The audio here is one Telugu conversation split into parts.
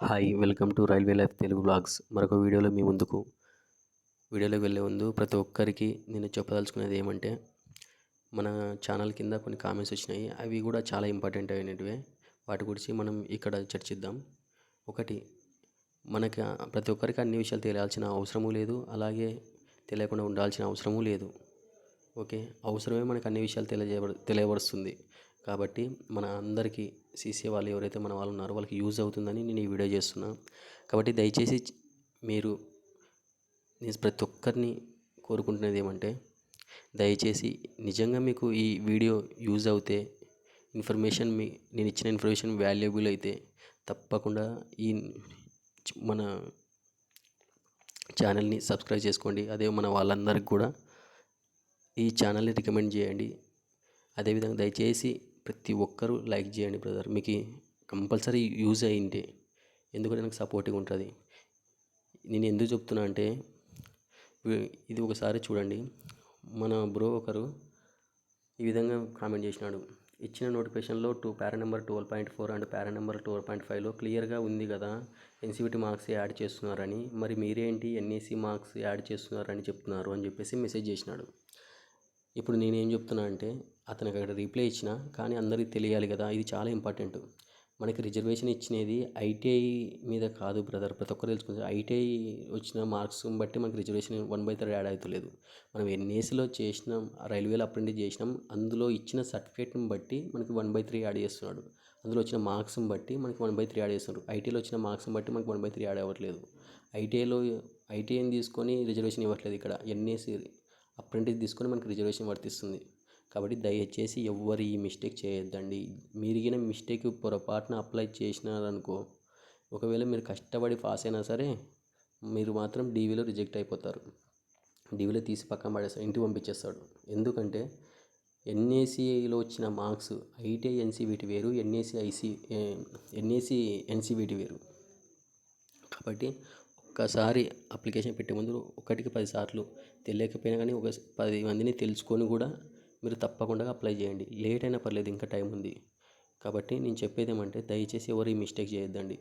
Hi welcome to railway life Telugu blogs మరొక వీడియోలో మీ ముందుకు. వీడియోలోకి వెళ్ళే ముందు ప్రతి ఒక్కరికి నేను చెప్పదలుచుకునేది ఏమంటే మన ఛానల్ కింద కొన్ని కామెంట్స్ వచ్చినాయి. అవి కూడా చాలా ఇంపార్టెంట్ అయినటివే. వాటి గురించి మనం ఇక్కడ చర్చిద్దాం. ఒకటి మనకి ప్రతి ఒక్కరికి అన్ని విషయాలు తెలియాల్సిన అవసరము లేదు. అలాగే తెలియకుండా ఉండాల్సిన అవసరము లేదు. ఓకే? అవసరమే మనకు అన్ని విషయాలు తెలియజేయ తెలియబరుస్తుంది. కాబట్టి మన అందరికీ సీసీ వాళ్ళు ఎవరైతే మన వాళ్ళు ఉన్నారో వాళ్ళకి యూజ్ అవుతుందని నేను ఈ వీడియో చేస్తున్నా. కాబట్టి దయచేసి మీరు నేను ప్రతి ఒక్కరిని కోరుకుంటున్నది ఏమంటే దయచేసి నిజంగా మీకు ఈ వీడియో యూజ్ అవుతే ఇన్ఫర్మేషన్ మీ నేను ఇచ్చిన ఇన్ఫర్మేషన్ వాల్యుబుల్ అయితే తప్పకుండా ఈ మన ఛానల్ని సబ్స్క్రైబ్ చేసుకోండి. అదే మన వాళ్ళందరికీ కూడా ఈ ఛానల్ని రికమెండ్ చేయండి. అదేవిధంగా దయచేసి ప్రతి ఒక్కరూ లైక్ చేయండి బ్రదర్. మీకు కంపల్సరీ యూజ్ అయ్యింటే ఎందుకంటే నాకు సపోర్టివ్గా ఉంటుంది. నేను ఎందుకు చెప్తున్నా అంటే ఇది ఒకసారి చూడండి. మన బ్రో ఒకరు ఈ విధంగా కామెంట్ చేసినాడు. ఇచ్చిన నోటిఫికేషన్లో two para number twelve point four and para number twelve point ఫైవ్లో క్లియర్గా ఉంది కదా ఎన్సీబీటీ మార్క్స్ యాడ్ చేస్తున్నారని. మరి మీరేంటి ఎన్ఏసీ మార్క్స్ యాడ్ చేస్తున్నారని చెప్తున్నారు అని చెప్పేసి మెసేజ్ చేసినాడు. ఇప్పుడు నేనేం చెప్తున్నా అంటే అతనికి అక్కడ రిప్లై ఇచ్చిన కానీ అందరికీ తెలియాలి కదా ఇది చాలా ఇంపార్టెంట్ మనకి రిజర్వేషన్ ఇచ్చినది ఐటీఐ మీద కాదు బ్రదర్ ప్రతి ఒక్కరు తెలుసుకుంటారు. ఐటీఐ వచ్చిన మార్క్స్ బట్టి మనకి reservation one by third add అవుతలేదు. మనం ఎన్ఏసీలో చేసినాం రైల్వేలో అప్రెంటిస్ చేసినాం అందులో ఇచ్చిన సర్టిఫికేట్ని బట్టి మనకి వన్ బై త్రీ యాడ్ చేస్తున్నాడు. అందులో వచ్చిన మార్క్స్ని బట్టి మనకి వన్ బై త్రీ యాడ్ చేస్తున్నారు ఐటీఐలో వచ్చిన మార్క్స్ని బట్టి మనకి వన్ బై త్రీ యాడ్ అవ్వట్లేదు. ఐటీఐలో ఐటీఐని తీసుకొని రిజర్వేషన్ ఇవ్వట్లేదు ఇక్కడ. ఎన్ఏసీ అప్రెంటిస్ తీసుకొని మనకి రిజర్వేషన్ వర్తిస్తుంది. కాబట్టి దయచేసి ఎవ్వరు ఈ మిస్టేక్ చేయొద్దండి. మీరిగిన మిస్టేక్ పొరపాటున అప్లై చేసినారనుకో ఒకవేళ మీరు కష్టపడి పాస్ అయినా సరే మీరు మాత్రం డీవీలో రిజెక్ట్ అయిపోతారు. డీవీలో తీసి పక్కన పడేస్తాడు ఇంటికి పంపించేస్తాడు. ఎందుకంటే ఎన్ఏసీలో వచ్చిన మార్క్స్ ఐటీఐ ఎన్సీబీటీ వేరు ఎన్ఏసీ ఐసీ ఎన్ఏసీ ఎన్సీబీటీ వేరు. కాబట్టి ఒక్కసారి అప్లికేషన్ పెట్టే ముందు ఒకటికి పది సార్లు తెలియకపోయినా కానీ ఒక పది మందిని తెలుసుకొని కూడా మీరు తప్పకుండా అప్లై చేయండి. లేట్ అయినా పర్లేదు ఇంకా టైం ఉంది. కాబట్టి నేను చెప్పేది ఏమంటే దయచేసి ఎవరు ఈ మిస్టేక్ చేయొద్దండి.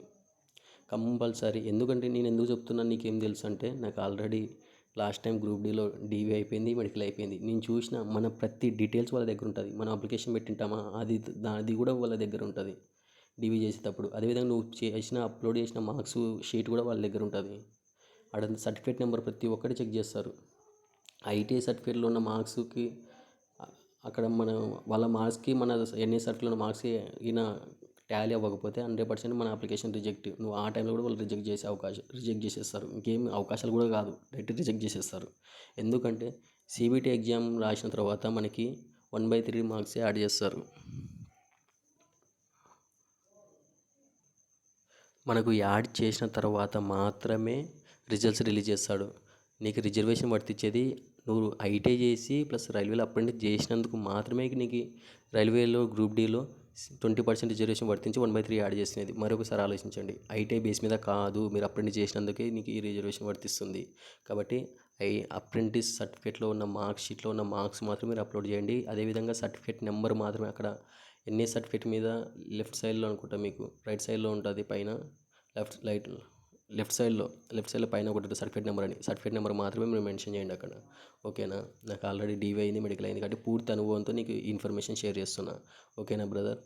కంపల్సరీ. ఎందుకంటే నేను ఎందుకు చెప్తున్నాను నీకేం తెలుసు అంటే నాకు ఆల్రెడీ లాస్ట్ టైం గ్రూప్ డీలో డీవీ అయిపోయింది మెడికల్ అయిపోయింది. నేను చూసిన మన ప్రతి డీటెయిల్స్ వాళ్ళ దగ్గర ఉంటుంది. మనం అప్లికేషన్ పెట్టింటామా? అది అది కూడా వాళ్ళ దగ్గర ఉంటుంది. డీవీ చేసేటప్పుడు. అదేవిధంగా నువ్వు చేసిన అప్లోడ్ చేసిన మార్క్స్ షీట్ కూడా వాళ్ళ దగ్గర ఉంటుంది. అక్కడ సర్టిఫికేట్ నెంబర్ ప్రతి ఒక్కటి చెక్ చేస్తారు. ఐటీఐ సర్టిఫికేట్లో ఉన్న మార్క్స్కి అక్కడ మన వాళ్ళ మార్క్స్కి మన ఎన్ఏ సర్కిల్లో మార్క్స్ ఈయన టాలీ అవ్వకపోతే హండ్రెడ్ పర్సెంట్ మన అప్లికేషన్ రిజెక్ట్. నువ్వు ఆ టైంలో కూడా వాళ్ళు రిజెక్ట్ చేసే అవకాశం రిజెక్ట్ చేసేస్తారు. ఇంకేం అవకాశాలు కూడా కాదు. డైరెక్ట్ రిజెక్ట్ చేసేస్తారు. ఎందుకంటే సిబిటీ ఎగ్జామ్ రాసిన తర్వాత మనకి వన్ బై త్రీ మార్క్సే యాడ్ చేస్తారు. మనకు యాడ్ చేసిన తర్వాత మాత్రమే రిజల్ట్స్ రిలీజ్ చేస్తాడు. నీకు రిజర్వేషన్ వర్తించేది నువ్వు ఐటీఐ చేసి ప్లస్ రైల్వేలో అప్రెంటిస్ చేసినందుకు మాత్రమే నీకు రైల్వేలో గ్రూప్ డీలో ట్వంటీ పర్సెంట్ రిజర్వేషన్ వర్తించి వన్ బై త్రీ యాడ్ చేసినది మరొకసారి ఆలోచించండి. ఐటీఐ బేస్ మీద కాదు మీరు అప్రెంటిస్ చేసినందుకే నీకు ఈ రిజర్వేషన్ వర్తిస్తుంది. కాబట్టి ఐ అప్రెంటిస్ సర్టిఫికేట్లో ఉన్న మార్క్స్ షీట్లో ఉన్న మార్క్స్ మాత్రం మీరు అప్లోడ్ చేయండి. అదేవిధంగా సర్టిఫికేట్ నెంబర్ మాత్రమే అక్కడ ఎన్ఏ సర్టిఫికేట్ మీద లెఫ్ట్ సైడ్లో అనుకుంటా మీకు. రైట్ సైడ్లో ఉంటుంది పైన. లెఫ్ట్ లైట్ లెఫ్ట్ సైడ్లో లెఫ్ట్ సైడ్లో పైన ఒకటి సర్టిఫికేట్ నెంబర్ అని. సర్టిఫికేట్ నెంబర్ మాత్రమే మీరు మెన్షన్ చేయండి అక్కడ. ఓకేనా? నాకు ఆల్రెడీ డీవీ అయింది మెడికల్ అయింది కాబట్టి పూర్తి అనుభవంతో నీకు ఇన్ఫర్మేషన్ షేర్ చేస్తున్నా. ఓకేనా బ్రదర్?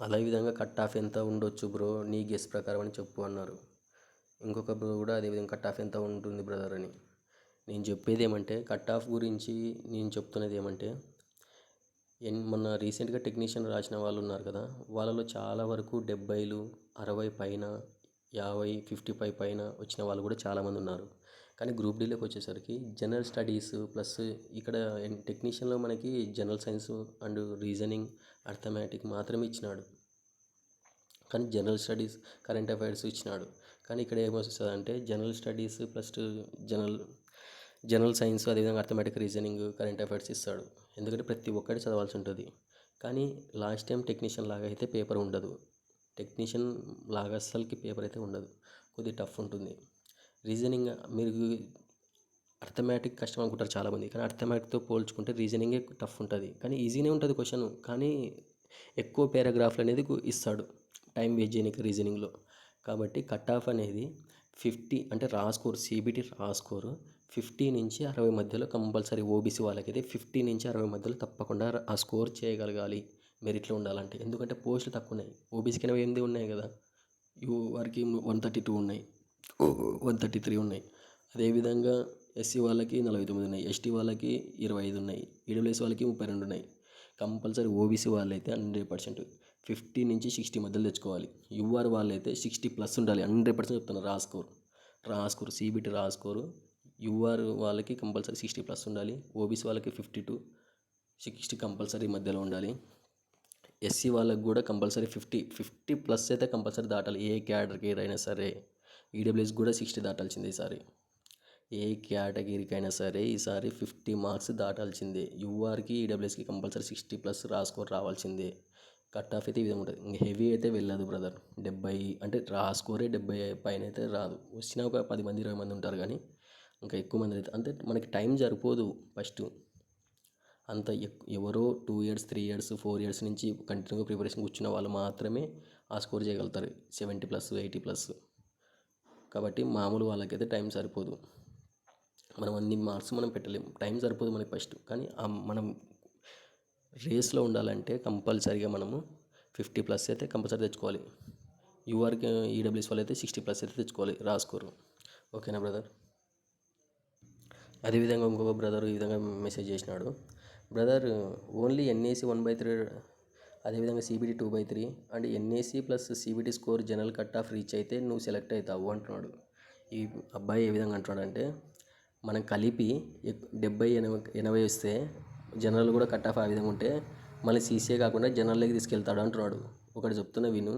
అదే విధంగా కట్ ఆఫ్ ఎంత ఉండొచ్చు బ్రో? నీ గెస్ ప్రకారం అని చెప్పు అన్నారు. ఇంకొక బ్రో కూడా అదేవిధంగా కట్ ఆఫ్ ఎంత ఉంటుంది బ్రదర్ అని. నేను చెప్పేది ఏమంటే కట్ ఆఫ్ గురించి నేను చెప్తున్నది ఏమంటే ఎన్ మొన్న రీసెంట్గా టెక్నీషియన్ రాసిన వాళ్ళు ఉన్నారు కదా వాళ్ళలో చాలా వరకు డెబ్బైలు అరవై పైన యాభై ఫిఫ్టీ ఫైవ్ పైన వచ్చిన వాళ్ళు కూడా చాలామంది ఉన్నారు. కానీ గ్రూప్ డీలోకి వచ్చేసరికి జనరల్ స్టడీస్ ప్లస్ ఇక్కడ టెక్నీషియన్లో మనకి general science and reasoning arithmetic మాత్రమే ఇచ్చినాడు. కానీ జనరల్ స్టడీస్ కరెంట్ అఫైర్స్ ఇచ్చినాడు. కానీ ఇక్కడ ఏమొస్తుంది అంటే general studies plus general general science అదేవిధంగా అర్థమెటిక్ రీజనింగ్ కరెంట్ అఫైర్స్ ఇస్తాడు. ఎందుకంటే ప్రతి ఒక్కటి చదవాల్సి ఉంటుంది. కానీ లాస్ట్ టైం టెక్నీషియన్ లాగా అయితే పేపర్ ఉండదు. టెక్నీషియన్ లాగా అస్సలకి పేపర్ అయితే ఉండదు. కొద్దిగా టఫ్ ఉంటుంది. రీజనింగ్ మీరు అర్థమెటిక్ కష్టం అనుకుంటారు చాలామంది. కానీ అర్థమెటిక్తో పోల్చుకుంటే రీజనింగే టఫ్ ఉంటుంది. కానీ ఈజీనే ఉంటుంది క్వశ్చన్. కానీ ఎక్కువ పారాగ్రాఫ్లు అనేది ఇస్తాడు. టైం వేస్ట్ చేయడానికి రీజనింగ్లో. కాబట్టి కట్ ఆఫ్ అనేది ఫిఫ్టీ అంటే raw score CBT raw score fifty నుంచి అరవై మధ్యలో కంపల్సరీ ఓబీసీ వాళ్ళకైతే ఫిఫ్టీ నుంచి అరవై మధ్యలో తప్పకుండా ఆ స్కోర్ చేయగలగాలి మెరిట్లో ఉండాలంటే. ఎందుకంటే పోస్టులు తక్కువ ఉన్నాయి ఓబీసీకి ఎనభై ఎనిమిది ఉన్నాయి కదా. యూ వారికి వన్ థర్టీ టూ ఉన్నాయి. వన్ థర్టీ త్రీ ఉన్నాయి. అదేవిధంగా ఎస్సీ వాళ్ళకి నలభై తొమ్మిది ఉన్నాయి. ఎస్టీ వాళ్ళకి ఇరవై ఐదు ఉన్నాయి. ఈడబ్ల్యూఎస్ వాళ్ళకి ముప్పై రెండు ఉన్నాయి. కంపల్సరీ ఓబీసీ వాళ్ళైతే హండ్రెడ్ పర్సెంట్. ఫిఫ్టీ నుంచి సిక్స్టీ మధ్యలో తెచ్చుకోవాలి. యూఆర్ వాళ్ళైతే సిక్స్టీ ప్లస్ ఉండాలి. హండ్రెడ్ పర్సెంట్ చెప్తాను raw score. Raw score. CBT raw score. UR వాళ్ళకి కంపల్సరీ సిక్స్టీ ప్లస్ ఉండాలి. ఓబీసీ వాళ్ళకి ఫిఫ్టీ టు సిక్స్టీ కంపల్సరీ మధ్యలో ఉండాలి. ఎస్సీ వాళ్ళకి కూడా కంపల్సరీ ఫిఫ్టీ ఫిఫ్టీ ప్లస్ అయితే కంపల్సరీ దాటాలి. ఏ కేటగిరీ అయినా సరే ఈడబ్ల్యూఎస్ కూడా సిక్స్టీ దాటాల్సిందే ఈసారి. ఏ కేటగిరీకి అయినా సరే ఈసారి ఫిఫ్టీ మార్క్స్ దాటాల్సిందే. యూఆర్కి ఈడబ్ల్యూఎస్కి compulsory sixty plus raw score రావాల్సిందే. కట్ ఆఫ్ అయితే ఈ విధంగా ఉంటుంది. హెవీ అయితే వెళ్ళదు బ్రదర్. డెబ్బై అంటే రాసుకోరే డెబ్బై పైన అయితే రాదు. వచ్చినా ఒక పది మంది ఇరవై మంది ఉంటారు కానీ ఇంకా ఎక్కువ మంది అయితే అంటే మనకి టైం సరిపోదు ఫస్ట్. అంత ఎక్- ఎవరో two years three years four years నుంచి కంటిన్యూగా ప్రిపరేషన్ కూర్చున్న వాళ్ళు మాత్రమే ఆ స్కోర్ చేయగలుగుతారు. Seventy plus eighty plus. కాబట్టి మామూలు వాళ్ళకైతే టైం సరిపోదు. మనం అన్ని మార్క్స్ మనం పెట్టలేం. టైం సరిపోదు మనకి ఫస్ట్. కానీ మనం రేస్లో ఉండాలంటే కంపల్సరీగా మనము ఫిఫ్టీ ప్లస్ అయితే కంపల్సరీ తెచ్చుకోవాలి. యూఆర్కి ఈడబ్ల్యూఎస్ వాళ్ళు అయితే సిక్స్టీ ప్లస్ అయితే తెచ్చుకోవాలి రా స్కోరు. ఓకేనా బ్రదర్? అదేవిధంగా ఇంకొక బ్రదర్ ఈ విధంగా మెసేజ్ చేసినాడు. Brother only NAC one by three అదేవిధంగా CBT two by three and NAC plus CBT score general cut off reach అయితే నువ్వు సెలెక్ట్ అవుతావు అంటున్నాడు. ఈ అబ్బాయి ఏ విధంగా అంటున్నాడంటే మనం కలిపి డెబ్బై ఎనభై ఎనభై వస్తే జనరల్ కూడా కట్ ఆఫ్ ఆ విధంగా ఉంటే మళ్ళీ సీసీఏ కాకుండా జనరల్లోకి తీసుకెళ్తాడు అంటున్నాడు. ఒకటి చెప్తున్నా విను.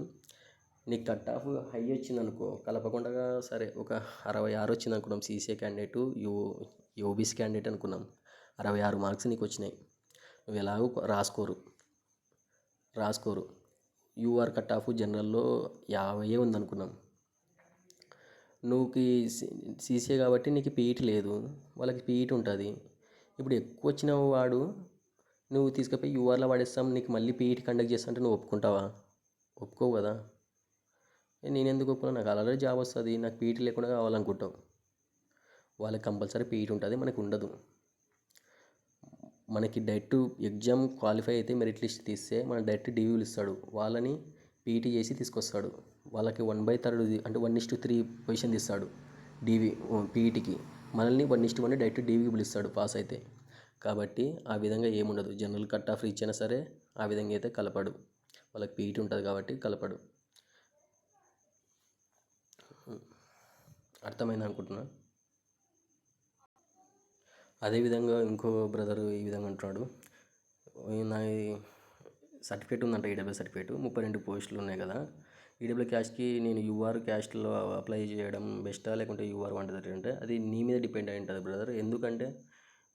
నీకు కట్ ఆఫ్ హై వచ్చింది అనుకో కలపకుండా సరే ఒక అరవై ఆరు వచ్చింది అనుకున్నాం CCA candidate U UBC candidate అనుకున్నాం. అరవై ఆరు మార్క్స్ నీకు వచ్చినాయి. నువ్వు ఎలాగో రాసుకోరు. రాసుకోరు. యూఆర్ కట్ ఆఫ్ జనరల్లో యాభై ఉంది అనుకున్నాం నువ్వుకి సీసీఏ కాబట్టి నీకు పీఈటీ లేదు. వాళ్ళకి పీఈటీ ఉంటుంది. ఇప్పుడు ఎక్కువ వచ్చిన వాడు నువ్వు తీసుకుపోయి యూఆర్లో పడేస్తాం నీకు మళ్ళీ పీఈటీ కండక్ట్ చేస్తా అంటే నువ్వు ఒప్పుకుంటావా? ఒప్పుకోవు కదా. నేను ఎందుకు ఒప్పుకున్నా? నాకు ఆల్రెడీ జాబ్ వస్తుంది నాకు పీటీ లేకుండా కావాలనుకుంటావు వాళ్ళకి కంపల్సరీ పీఈటీ ఉంటుంది మనకు ఉండదు. మనకి డైరెక్ట్ ఎగ్జామ్ క్వాలిఫై అయితే మెరిట్ లిస్ట్ తీస్తే మన డైరెక్ట్ డివ్యూలు ఇస్తాడు వాళ్ళని పీటీ చేసి తీసుకొస్తాడు. వాళ్ళకి వన్ బై థర్డ్ అంటే one is to three position తీస్తాడు డీవీ పీఈటీకి. మనల్ని one is to one direct డీవీకి పిలుస్తాడు పాస్ అయితే. కాబట్టి ఆ విధంగా ఏముండదు. జనరల్ కట్ ఆఫ్ ఇచ్చినా అయినా సరే ఆ విధంగా అయితే కలపడు. వాళ్ళకి పీఈటీ ఉంటుంది కాబట్టి కలపడు. అర్థమైంది అనుకుంటున్నా. అదేవిధంగా ఇంకో బ్రదర్ ఈ విధంగా అంటున్నాడు. నా సర్టిఫికేట్ ఉందంట ఈడబ్ల్యూ సర్టిఫికేట్ ముప్పై రెండు పోస్టులు ఉన్నాయి కదా. ఈడబ్ల్యూ క్యాస్ట్కి నేను యూఆర్ క్యాస్ట్లో అప్లై చేయడం బెస్టా లేకుంటే యూఆర్ వంటది అంటే అది నీ మీద డిపెండ్ అయి ఉంటుంది బ్రదర్ ఎందుకంటే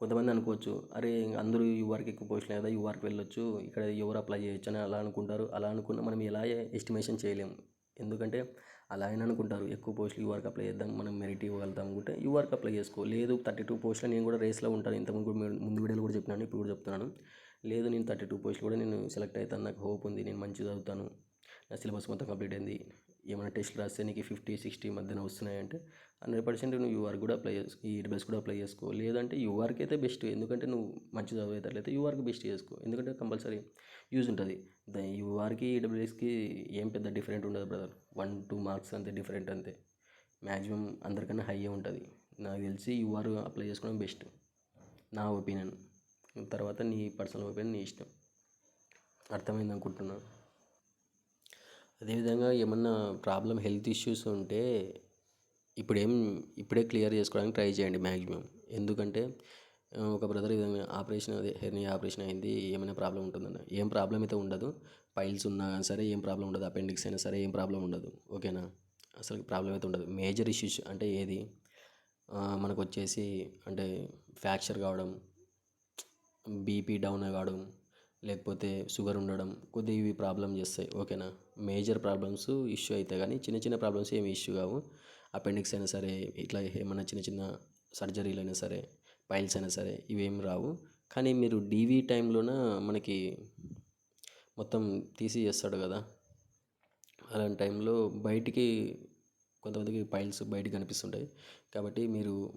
కొంతమంది అనుకోవచ్చు అరే అందరూ యూఆర్కి ఎక్కువ పోస్టులు కదా యూఆర్కి వెళ్ళొచ్చు ఇక్కడ ఎవరు అప్లై చేయొచ్చు అని అలా అనుకుంటారు. అలా అనుకున్న మనం ఎలా ఎస్టిమేషన్ చేయలేము ఎందుకంటే అలా అయినా అనుకుంటారు. ఎక్కువ పోస్టులు యూఆర్కి అప్లై చేద్దాం మనం మెరిట్ ఇవ్వగలుగుతాం అనుకుంటే వర్క్ అప్లై చేసుకో. లేదు థర్టీ టూ పోస్టులు నేను కూడా రేస్లో ఉంటాను. ఇంతకుముందు కూడా ముందు వీడియోలో కూడా చెప్పినాను ఇప్పుడు కూడా చెప్తున్నాను. లేదు నేను థర్టీ టూ పోస్టులు కూడా నేను సెలెక్ట్ అవుతాను. నాకు హోప్ ఉంది నేను మంచిగా చదువుతాను. నా సిలబస్ మొత్తం కంప్లీట్ అయింది. ఏమైనా టెస్ట్ రాస్తే నీకు ఫిఫ్టీ సిక్స్టీ మధ్యన వస్తున్నాయంటే హండ్రెడ్ పర్సెంట్ నువ్వు యూఆర్ కూడా అప్లై చేసుకో ఈ బెస్ కూడా అప్లై చేసుకో. లేదంటే యూఆర్కి అయితే బెస్ట్ ఎందుకంటే నువ్వు మంచి చదివేటట్లయితే యూఆర్కి బెస్ట్ చేసుకో. ఎందుకంటే కంపల్సరీ యూజ్ ఉంటుంది. ద యూఆర్కి ఈడబ్ల్యూఎస్కి ఏం పెద్ద డిఫరెంట్ ఉండదు బ్రదర్ వన్ టూ మార్క్స్ అంతే డిఫరెంట్ అంతే. మ్యాక్సిమం అందరికన్నా హై ఉంటుంది. నాకు తెలిసి యూఆర్ అప్లై చేసుకోవడం బెస్ట్. నా ఒపీనియన్. తర్వాత నీ పర్సనల్ ఒపీనియన్ నీ ఇష్టం. అర్థమైంది అనుకుంటున్నాను అదేవిధంగా ఏమన్నా ప్రాబ్లం హెల్త్ ఇష్యూస్ ఉంటే ఇప్పుడేం ఇప్పుడే క్లియర్ చేసుకోవడానికి ట్రై చేయండి మ్యాక్సిమం ఎందుకంటే ఒక బ్రదర్ ఆపరేషన్ అదే హెర్నియా ఆపరేషన్ అయింది ఏమైనా ప్రాబ్లం ఉంటుందన్న. ఏం ప్రాబ్లం అయితే ఉండదు. పైల్స్ ఉన్నా సరే ఏం ప్రాబ్లం ఉండదు. అపెండిక్స్ అయినా సరే ఏం ప్రాబ్లం ఉండదు. ఓకేనా అసలు ప్రాబ్లం అయితే ఉండదు. మేజర్ ఇష్యూస్ అంటే ఏది? మనకు వచ్చేసి అంటే ఫ్రాక్చర్ కావడం బీపీ డౌన్ కావడం లేకపోతే షుగర్ ఉండడం కొద్దిగా ఇవి ప్రాబ్లం చేస్తాయి. ఓకేనా మేజర్ ప్రాబ్లమ్స్ ఇష్యూ అవుతాయి కానీ చిన్న చిన్న ప్రాబ్లమ్స్ ఏమి ఇష్యూ కావు. అపెండిక్స్ అయినా సరే ఇట్లా ఏమైనా చిన్న చిన్న సర్జరీలు అయినా సరే పైల్స్ అయినా సరే ఇవేం రావు. కానీ మీరు డీవీ టైంలోన మనకి మొత్తం తీసి చేస్తాడు కదా. అలాంటి టైంలో బయటికి కొంతమందికి పైల్స్ బయట కనిపిస్తుంటాయి. కాబట్టి మీరు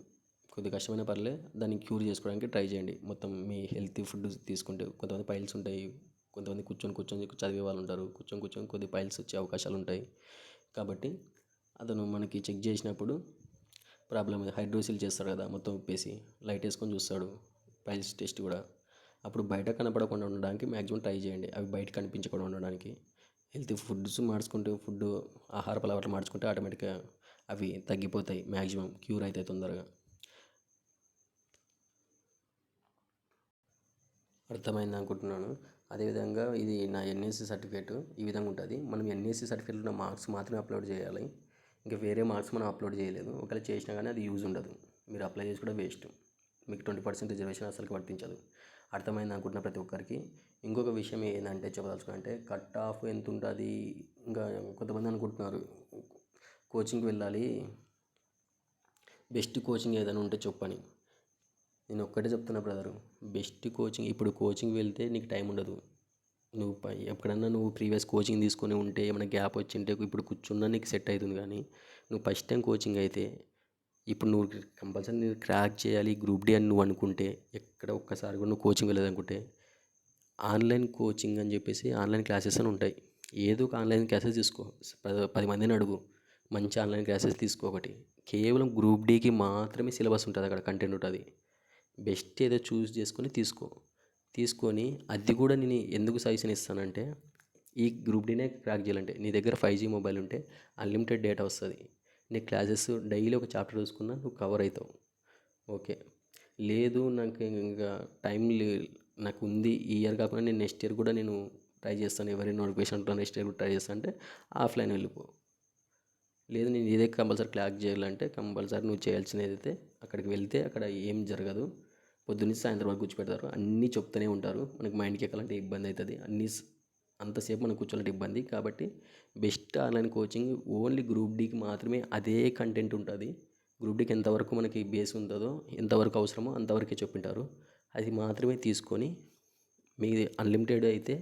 కొద్దిగా కష్టమైన పర్లే దాన్ని క్యూర్ చేసుకోవడానికి ట్రై చేయండి. మొత్తం మీ హెల్తీ ఫుడ్ తీసుకుంటే కొంతమంది పైల్స్ ఉంటాయి. కొంతమంది కూర్చొని కూర్చొని చదివే వాళ్ళు ఉంటారు. కూర్చొని కూర్చొని కొద్ది పైల్స్ వచ్చే అవకాశాలు ఉంటాయి. కాబట్టి అతను మనకి చెక్ చేసినప్పుడు ప్రాబ్లమ్ హైడ్రోసిల్ చేస్తాడు కదా మొత్తం ఉప్పేసి లైట్ వేసుకొని చూస్తాడు. పైల్స్ టెస్ట్ కూడా. అప్పుడు బయట కనపడకుండా ఉండడానికి మ్యాక్సిమం ట్రై చేయండి. అవి బయట కనిపించకుండా ఉండడానికి. హెల్తీ ఫుడ్స్ మార్చుకుంటూ ఫుడ్ ఆహారపు అలవాట్లు మార్చుకుంటే ఆటోమేటిక్గా అవి తగ్గిపోతాయి మ్యాక్సిమం క్యూర్ అవుతాయి తొందరగా. అర్థమైంది అనుకుంటున్నాను. అదేవిధంగా ఇది నా ఎన్ఏసి సర్టిఫికేట్ ఈ విధంగా ఉంటుంది. మనం ఎన్ఎస్సి సర్టిఫికేట్లో ఉన్న మార్క్స్ మాత్రమే అప్లోడ్ చేయాలి. ఇంకా వేరే మార్క్స్ మనం అప్లోడ్ చేయలేదు. ఒకవేళ చేసినా కానీ అది యూజ్ ఉండదు. మీరు అప్లై చేసి కూడా వేస్ట్. మీకు ట్వంటీ పర్సెంట్ రిజర్వేషన్ అసలు వర్తించదు. అర్థమైంది అనుకుంటున్న ప్రతి ఒక్కరికి. ఇంకొక విషయం ఏంటంటే చెప్పదలుచుకుంటే కట్ ఆఫ్ ఎంత ఉంటుంది? ఇంకా కొంతమంది అనుకుంటున్నారు. కోచింగ్కి వెళ్ళాలి. బెస్ట్ కోచింగ్ ఏదైనా ఉంటే చెప్పని. నేను ఒక్కటే చెప్తున్నా బ్రదరు. బెస్ట్ కోచింగ్ ఇప్పుడు కోచింగ్ వెళ్తే నీకు టైం ఉండదు. నువ్వు పై ఎప్పుడన్నా నువ్వు ప్రీవియస్ కోచింగ్ తీసుకొని ఉంటే ఏమైనా గ్యాప్ వచ్చింటే ఇప్పుడు కూర్చున్నా నీకు సెట్ అవుతుంది కానీ నువ్వు ఫస్ట్ టైం కోచింగ్ అయితే ఇప్పుడు నువ్వు కంపల్సరీ నువ్వు క్రాక్ చేయాలి గ్రూప్ డి అని నువ్వు అనుకుంటే ఎక్కడ ఒక్కసారి కూడా నువ్వు కోచింగ్ వెళ్ళదనుకుంటే ఆన్లైన్ కోచింగ్ అని చెప్పేసి ఆన్లైన్ క్లాసెస్ అని ఉంటాయి. ఏదో ఒక ఆన్లైన్ క్లాసెస్ తీసుకో. పది మందిని అడుగు. మంచి ఆన్లైన్ క్లాసెస్ తీసుకో ఒకటి. కేవలం గ్రూప్ డీకి మాత్రమే సిలబస్ ఉంటుంది అక్కడ కంటెంట్ ఉంటుంది. బెస్ట్ ఏదో చూస్ చేసుకొని తీసుకో. తీసుకొని అది కూడా నేను ఎందుకు సజెషన్ ఇస్తానంటే ఈ గ్రూప్ డీనే క్రాక్ చేయాలంటే. నీ దగ్గర ఫైవ్ జీ మొబైల్ ఉంటే అన్లిమిటెడ్ డేటా వస్తుంది. నీ క్లాసెస్ డైలీ ఒక చాప్టర్ చూసుకున్నా నువ్వు కవర్ అవుతావు ఓకే. లేదు నాకు ఇంకా టైం లే నాకు ఉంది ఈ ఇయర్ కాకుండా నేను నెక్స్ట్ ఇయర్ కూడా నేను ట్రై చేస్తాను. ఎవరి నోటిఫికేషన్ నెక్స్ట్ ఇయర్ కూడా ట్రై చేస్తాను అంటే ఆఫ్లైన్ వెళ్ళిపో. లేదు నేను ఇదే కంపల్సరీ క్లాక్ చేయాలంటే కంపల్సరీ నువ్వు చేయాల్సినది అయితే అక్కడికి వెళ్తే అక్కడ ఏం జరగదు. పొద్దున్న సాయంత్రం వరకు కూర్చోపెడతారు అన్నీ చెప్తూనే ఉంటారు. మనకి మైండ్కి ఎక్కాలంటే ఇబ్బంది అవుతుంది. అన్నీ అంతసేపు మనం కూర్చోాలంటే ఇబ్బంది. కాబట్టి best online coaching only group డీకి మాత్రమే అదే కంటెంట్ ఉంటుంది. గ్రూప్ డీకి ఎంతవరకు మనకి బేస్ ఉంటుందో ఎంతవరకు అవసరమో అంతవరకే చెప్పింటారు. అది మాత్రమే తీసుకొని మీ అన్లిమిటెడ్ అయితే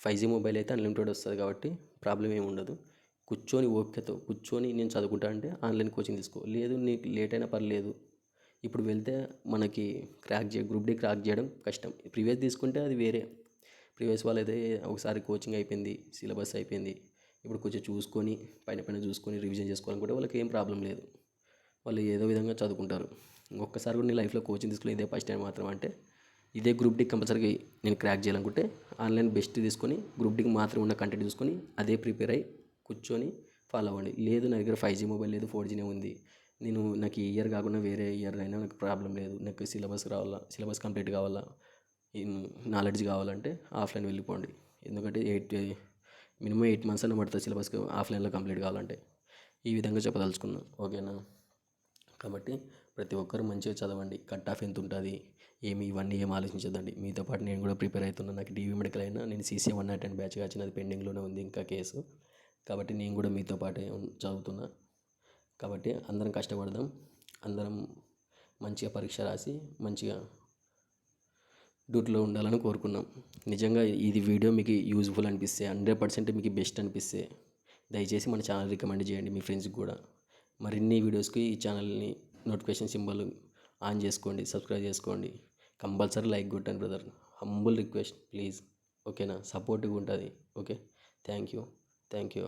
ఫైవ్ జీ మొబైల్ అయితే అన్లిమిటెడ్ వస్తుంది కాబట్టి ప్రాబ్లం ఏమి ఉండదు. కూర్చొని ఓపికతో కూర్చొని నేను చదువుకుంటా అంటే ఆన్లైన్ కోచింగ్ తీసుకో. లేదు నీకు లేట్ అయినా పర్లేదు ఇప్పుడు వెళ్తే మనకి క్రాక్ చే గ్రూప్ డి క్రాక్ చేయడం కష్టం. ప్రీవియస్ తీసుకుంటే అది వేరే. ప్రీవియస్ వాళ్ళైతే ఒకసారి కోచింగ్ అయిపోయింది సిలబస్ అయిపోయింది. ఇప్పుడు కొంచెం చూసుకొని పైన పైన చూసుకొని రివిజన్ చేసుకోవాలనుకుంటే వాళ్ళకి ఏం ప్రాబ్లం లేదు. వాళ్ళు ఏదో విధంగా చదువుకుంటారు. ఒక్కసారి కూడా నీ లైఫ్లో కోచింగ్ తీసుకుని ఇదే ఫస్ట్ టైం మాత్రం అంటే ఇదే గ్రూప్ డి కంపల్సరీగా నేను క్రాక్ చేయాలనుకుంటే ఆన్లైన్ బెస్ట్ తీసుకొని గ్రూప్ డికి మాత్రం ఉన్న కంటెంట్ తీసుకొని అదే ప్రిపేర్ అయ్యి కూర్చొని ఫాలో అవ్వండి. లేదు నా దగ్గర ఫైవ్ జీ మొబైల్ లేదు ఫోర్ జీనే ఉంది. నేను నాకు ఈ ఇయర్ కాకుండా వేరే ఇయర్ అయినా నాకు ప్రాబ్లం లేదు. నాకు సిలబస్ రావాలా సిలబస్ కంప్లీట్ కావాలా నాలెడ్జ్ కావాలంటే ఆఫ్లైన్ వెళ్ళిపోండి. ఎందుకంటే ఎయిట్ మినిమం ఎయిట్ మంత్స్ అన్న పడుతుంది సిలబస్ ఆఫ్లైన్లో కంప్లీట్ కావాలంటే. ఈ విధంగా చెప్పదలుచుకున్నాను ఓకేనా? కాబట్టి ప్రతి ఒక్కరు మంచిగా చదవండి. కట్ ఆఫ్ ఎంత ఉంటుంది? ఏమి? ఇవన్నీ ఏం ఆలోచించదండి మీతో పాటు నేను కూడా ప్రిపేర్ అవుతున్నాను నాకు డీవీ మెడికల్ అయినా నేను సీసీ వన్ నాట్ బ్యాచ్గా బ్యాచ్ వచ్చినది పెండింగ్లోనే ఉంది ఇంకా కేసు కాబట్టి నేను కూడా మీతో పాటే చదువుతున్నా. కాబట్టి అందరం కష్టపడదాం. అందరం మంచిగా పరీక్ష రాసి మంచిగా డ్యూటీలో ఉండాలని కోరుకున్నాం. నిజంగా ఇది వీడియో మీకు యూజ్ఫుల్ అనిపిస్తే హండ్రెడ్ పర్సెంట్ మీకు బెస్ట్ అనిపిస్తే దయచేసి మన ఛానల్ రికమెండ్ చేయండి మీ ఫ్రెండ్స్కి కూడా. మరిన్ని వీడియోస్కి ఈ ఛానల్ని నోటిఫికేషన్ సింబల్ ఆన్ చేసుకోండి సబ్స్క్రైబ్ చేసుకోండి. కంపల్సరీ లైక్ కొట్టండి బ్రదర్. Humble request please. ఓకేనా? సపోర్టివ్గా ఉంటుంది. Okay? Thank you. Thank you